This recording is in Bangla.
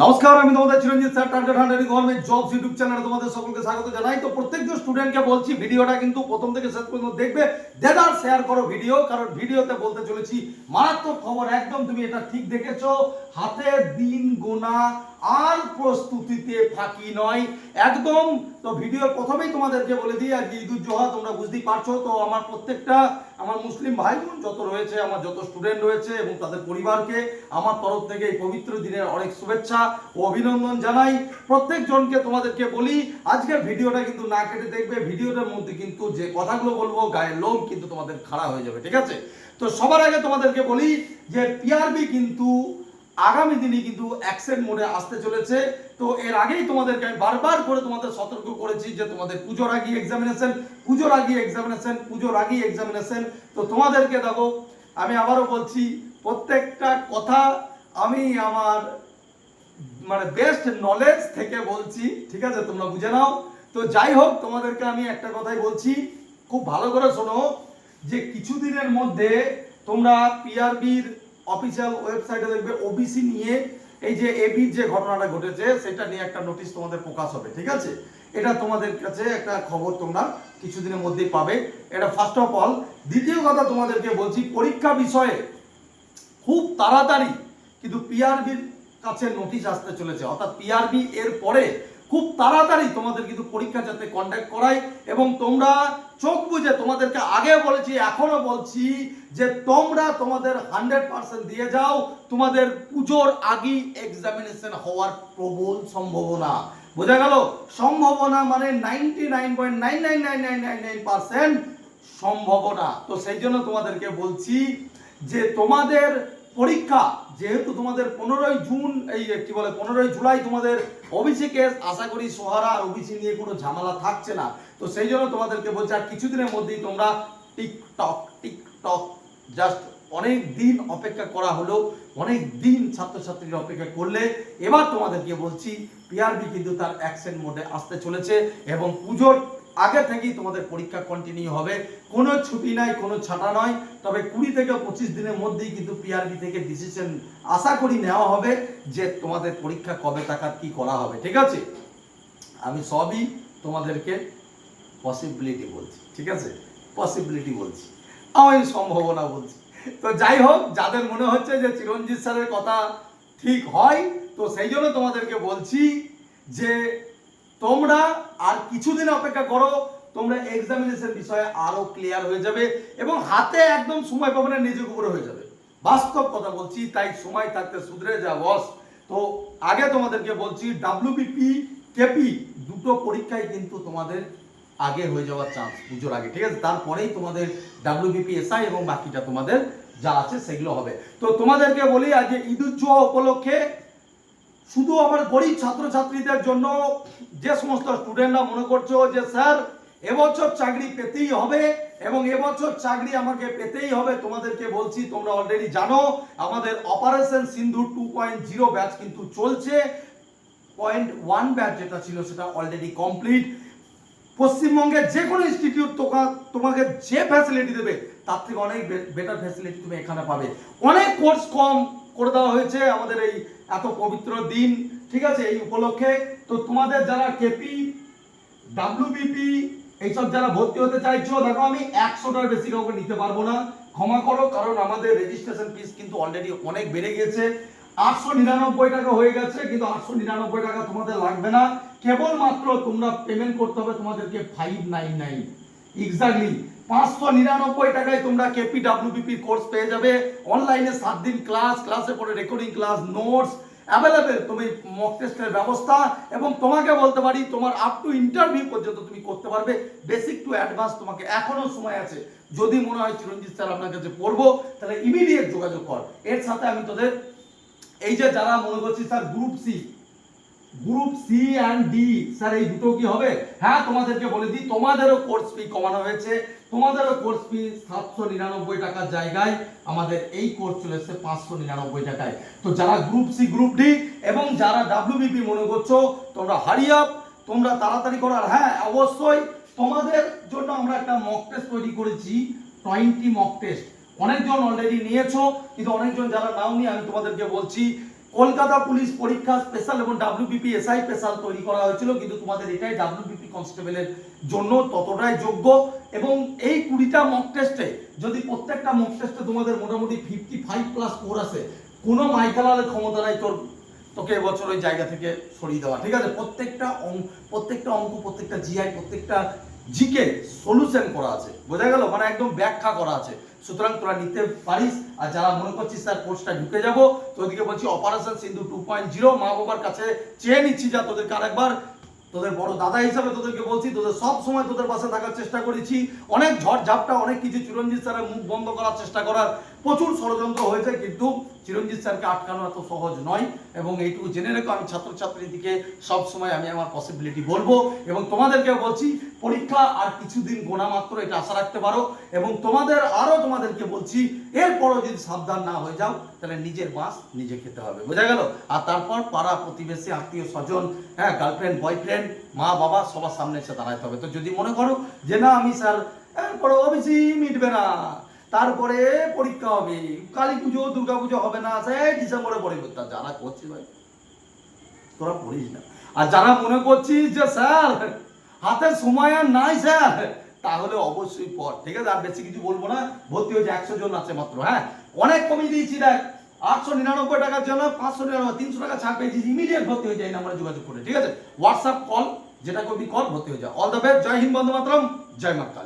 নমস্কার, আমি তোমাদের Chiranjit sir target hundred government jobs YouTube চ্যানেলে তোমাদের সকলকে স্বাগত জানাই। তো প্রত্যেকজন স্টুডেন্টকে বলছি, ভিডিওটা কিন্তু প্রথম থেকে শেষ পর্যন্ত দেখবে। দেদার শেয়ার করো ভিডিও কারণ ভিডিওতে বলতে চলেছি, মারাত্মক খবর, একদম তুমি এটা ঠিক দেখেছ। হাতে দিন গোনা, আর প্রস্তুতিতে ফাঁকি নয়। একদম তো ভিডিওর প্রথমেই তোমাদেরকে বলে দিই আজকে ঈদুল জোহা তোমরা বুঝতেই পারছ, তো আমার প্রত্যেকটা, আমার মুসলিম ভাই বোন যত রয়েছে, আমার যত স্টুডেন্ট রয়েছে এবং তাদের পরিবারকে আমার তরফ থেকে এই পবিত্র দিনের অনেক শুভেচ্ছা ও অভিনন্দন জানাই। প্রত্যেকজনকে তোমাদেরকে বলি, আজকের ভিডিওটা কিন্তু না কেটে দেখবে, ভিডিওটার মধ্যে কিন্তু যে কথাগুলো বলব গায়ের লোম কিন্তু তোমাদের খাড়া হয়ে যাবে, ঠিক আছে? তো সবার আগে তোমাদেরকে বলি যে পিআরবি কিন্তু আগামী দিনে কিন্তু অ্যাকসেন্ট মোডে আসতে চলেছে। তো এর আগেই তোমাদেরকে আমি বারবার করে তোমাদের সতর্ক করেছি যে তোমাদের পুজোর আগে এক্সামিনেশন পুজোর আগে এক্সামিনেশন পুজোর আগে এক্সামিনেশন তো তোমাদেরকে দেখো, আমি আবারও বলছি, প্রত্যেকটা কথা আমি আমার মানে বেস্ট নলেজ থেকে বলছি, ঠিক আছে? তোমরা বুঝে নাও। তো যাই হোক, তোমাদেরকে আমি একটা কথাই বলছি, খুব ভালো করে শোনো যে কিছুদিনের মধ্যে তোমরা পিআরবির অফিসিয়াল ওয়েবসাইটে দেখবে ওবিসি নিয়ে এই যে এবির যে ঘটনাটা ঘটেছে, সেটা নিয়ে একটা নোটিশ তোমাদের প্রকাশ হবে, ঠিক আছে? এটা তোমাদের কাছে একটা খবর তোমরা কিছুদিনের মধ্যেই পাবে। এটা ফার্স্ট অফ অল দ্বিতীয় কথা তোমাদেরকে বলছি, পরীক্ষা বিষয়ে খুব তাড়াতাড়ি কিন্তু পিআরবির কাছে নোটিশ আসতে চলেছে। অর্থাৎ পিআরবি এর পরে খুব তাড়াতাড়ি তোমাদের কিন্তু পরীক্ষা যাতে কন্ডাক্ট করাই এবং তোমরা চোখ বুঝে তোমাদেরকে আগে বলেছি এখনও বলছি যে তোমরা তোমাদের হান্ড্রেড পার্সেন্ট দিয়ে যাও। তোমাদের পুজোর আগেই এক্সামিনেশন হওয়ার প্রবল সম্ভাবনা। বোঝা গেল? সম্ভাবনা মানে ninety nine point nine nine nine nine nine nine percent সম্ভাবনা। তো সেই জন্য তোমাদেরকে বলছি যে তোমাদের পরীক্ষা, যেহেতু তোমাদের পনেরোই জুন, এই কি বলে, পনেরোই জুলাই তোমাদের ওবিসি কেস আশা করি সোহারা আর ওবিসি নিয়ে কোনো ঝামেলা থাকছে না। তো সেই জন্য তোমাদেরকে বলছি, আর কিছুদিনের মধ্যেই তোমরা টিকটক টিকটক জাস্ট অনেক দিন অপেক্ষা করা হলো, অনেক দিন ছাত্রছাত্রীরা অপেক্ষা করলে, এবার তোমাদেরকে বলছি পিআরবি কিন্তু তার অ্যাকশন মোডে আসতে চলেছে, এবং পুজোর আগে থেকেই তোমাদের পরীক্ষা কন্টিনিউ হবে। কোনো ছুটি নাই, কোনো ছাটা নয়। তবে কুড়ি থেকে পঁচিশ দিনের মধ্যেই কিন্তু পিআরবি থেকে ডিসিশন আশা করি নেওয়া হবে যে তোমাদের পরীক্ষা কবে টাকার কি করা হবে, ঠিক আছে? আমি সবই তোমাদেরকে পসিবিলিটি বলছি, ঠিক আছে? পসিবিলিটি বলছি। আমি সম্ভাবনা বলছি। তো যাই হোক, যাদের মনে হচ্ছে যে চিরঞ্জিত স্যারের কথা ঠিক হয়, তো সেই জন্য তোমাদেরকে বলছি যে তোমরা আর কিছুদিন অপেক্ষা করো, তোমরা এক্সামিনেশন বিষয়ে আরও ক্লিয়ার হয়ে যাবে এবং হাতে একদম সময় পাবে না, নিজের উপরে হয়ে যাবে। বাস্তব কথা বলছি, তাই সময় থাকতে সুধরে যা, বস। তো আগে তোমাদেরকে বলছি ডাব্লিউবিপি কেপি দুটো পরীক্ষায় কিন্তু তোমাদের আগে হয়ে যাওয়ার চান্স পুজোর আগে, ঠিক আছে? তারপরেই তোমাদের ডাব্লিউবিপি এসআই এবং বাকিটা তোমাদের যা আছে সেগুলো হবে। তো তোমাদেরকে বলি, আজকে ঈদুজ্জোহা উপলক্ষে শুধু আমার গরিব ছাত্রছাত্রীদের জন্য যে সমস্ত স্টুডেন্টরা মনে করছ যে, স্যার, এবছর চাকরি পেতেই হবে এবং এবছর চাকরি আমাকে পেতেই হবে। তোমাদেরকে বলছি, তোমরা অলরেডি জানো, আমাদের operation Sindhu two point zero batch কিন্তু চলছে। পয়েন্ট ওয়ান ব্যাচ যেটা ছিল, সেটা অলরেডি কমপ্লিট পশ্চিমবঙ্গের যে কোনো ইনস্টিটিউট তোমাকে যে ফ্যাসিলিটি দেবে তার থেকে অনেক বেটার ফ্যাসিলিটি তুমি এখানে পাবে। অনেক কোর্স কম করে দেওয়া হয়েছে আমাদের এই এত পবিত্র দিন, ঠিক আছে, এই উপলক্ষে। তো তোমাদের যারা কেপি ডাব্লিউবিপি এইসব যারা ভর্তি হতে চাইছো, দেখো আমি একশোটার বেশি কাউকে নিতে পারব না। ক্ষমা করো, কারণ আমাদের রেজিস্ট্রেশন ফিস কিন্তু অলরেডি অনেক বেড়ে গেছে আটশো নিরানব্বই টাকা হয়ে গেছে, কিন্তু আটশো নিরানব্বই টাকা তোমাদের লাগবে না। কেবলমাত্র তোমরা পেমেন্ট করতে হবে তোমাদেরকে ফাইভ নাইন নাইন এক্স্যাক্টলি পাঁচশো নিরানব্বই টাকায় তোমরা কেপি ডাব্লিউবিপি কোর্স পেয়ে যাবে। অনলাইনে সাত দিন ক্লাস ক্লাসে পরে রেকর্ডিং ক্লাস নোটস অ্যাভেলেবেল তুমি মক টেস্টের ব্যবস্থা এবং তোমাকে বলতে পারি, তোমার আপ টু ইন্টারভিউ পর্যন্ত তুমি করতে পারবে। বেসিক টু অ্যাডভান্স তোমাকে এখনও সময় আছে। যদি মনে হয় চিরঞ্জিত স্যার আপনার কাছে পড়ব, তাহলে ইমিডিয়েট যোগাযোগ কর। এর সাথে আমি তোদের, এই যে যারা মনে করছি sir group C group C and D sir, এই দুটো কি হবে? হ্যাঁ তোমাদেরকে বলে দিই, তোমাদেরও কোর্স ফি কমানো হয়েছে। তোমাদেরও কোর্স ফি সাতশো নিরানব্বই টাকার জায়গায় আমাদের এই কোর্স চলে এসেছে পাঁচশো নিরানব্বই টাকায়। তো যারা গ্রুপ সি গ্রুপ ডি এবং যারা ডাব্লিউবিপি মনে করছ, তোমরা হারিয়াপ তোমরা তাড়াতাড়ি করো। আর হ্যাঁ অবশ্যই তোমাদের জন্য আমরা একটা মক টেস্ট তৈরি করেছি টোয়েন্টি মক টেস্ট অনেকজন অলরেডি নিয়েছো, কিন্তু অনেকজন যারা নাওনি, আমি তোমাদেরকে বলছি কলকাতা পুলিশ পরীক্ষা স্পেশাল এবং ডাব্লিউবিপি এসআই স্পেশাল তৈরি করা হয়েছিল, কিন্তু তোমাদের এটাই ডাব্লিউবিপি কনস্টেবলের জন্য ততটাই যোগ্য। এবং এই কুড়িটা মক টেস্টে যদি প্রত্যেকটা মক টেস্টে তোমাদের মোটামুটি ফিফটি ফাইভ প্লাস স্কোর আসে, কোনো মাইকালালের ক্ষমতা নাই তোর, তোকে এবছর ওই জায়গা থেকে সরিয়ে দেওয়া। ঠিক আছে? প্রত্যেকটা অঙ্ক প্রত্যেকটা অঙ্ক, প্রত্যেকটা জিআই প্রত্যেকটা জিকে সলিউশন করা আছে। বোঝা গেল? মানে একদম ব্যাখ্যা করা আছে। সুতরাং তোরা নিতে পারিস। আর যারা মনে করছিস, স্যার কোর্সটা ঢুকে যাব, তো ওদিকে বলছি operation Sindhu two point zero মা বাবার কাছে চেয়ে নিচ্ছি যা তোদেরকে আরেকবার। তোদের বড় দাদা হিসাবে তোদেরকে বলছি, তোদের সব সময় তোদের পাশে থাকার চেষ্টা করেছি। অনেক ঝড় ঝাপটা অনেক কিছু, চিরঞ্জিত স্যারের মুখ বন্ধ করার চেষ্টা করার। প্রচুর ষড়যন্ত্র হয়েছে, কিন্তু চিরঞ্জিত স্যারকে আটকানো এত সহজ নয়। এবং এইটুকু জেনে রেখো, আমি ছাত্রছাত্রীদিকে সব সময় আমি আমার পসিবিলিটি বলব। এবং তোমাদেরকে বলছি, পরীক্ষা আর কিছুদিন গোনা মাত্র, এটা আশা রাখতে পারো। এবং তোমাদের আরও তোমাদেরকে বলছি, এরপরও যদি সাবধান না হয়ে যাও, তাহলে নিজের বাস নিজে খেতে হবে। বোঝা গেল? আর তারপর পাড়া প্রতিবেশী, আত্মীয় স্বজন হ্যাঁ গার্লফ্রেন্ড বয়ফ্রেন্ড মা, বাবা, সবার সামনে এসে দাঁড়াতে হবে। তো যদি মনে করো যে না, আমি স্যার এরপরে অভিজি মিটবে না তারপরে পরীক্ষা হবে। কালী পুজো, দুর্গা পুজো হবে না, সেই ডিসেম্বরে পরীক্ষা যারা করছিস ভাই, তোরা পড়িস না। আর যারা মনে করছিস যে, স্যার, হাতে সময় আর নাই, স্যার, তাহলে অবশ্যই পড়। ঠিক আছে? আর বেশি কিছু বলব না। ভর্তি হয়েছে একশো জন আছে মাত্র হ্যাঁ? অনেক কমিয়ে দিয়েছি, দেখ। আটশো নিরানব্বই টাকার জন্য পাঁচশো নিরানব্বই, তিনশো টাকা ছাড় পেয়েছি ইমিডিয়েট ভর্তি হয়ে যায় এই নাম্বারে যোগাযোগ করে। ঠিক আছে? হোয়াটসঅ্যাপ কল যেটা করবি কল ভর্তি হয়ে যায় অল দ্য বেস্ট জয় হিন্দ বন্ধু মাতরম। জয় মাতা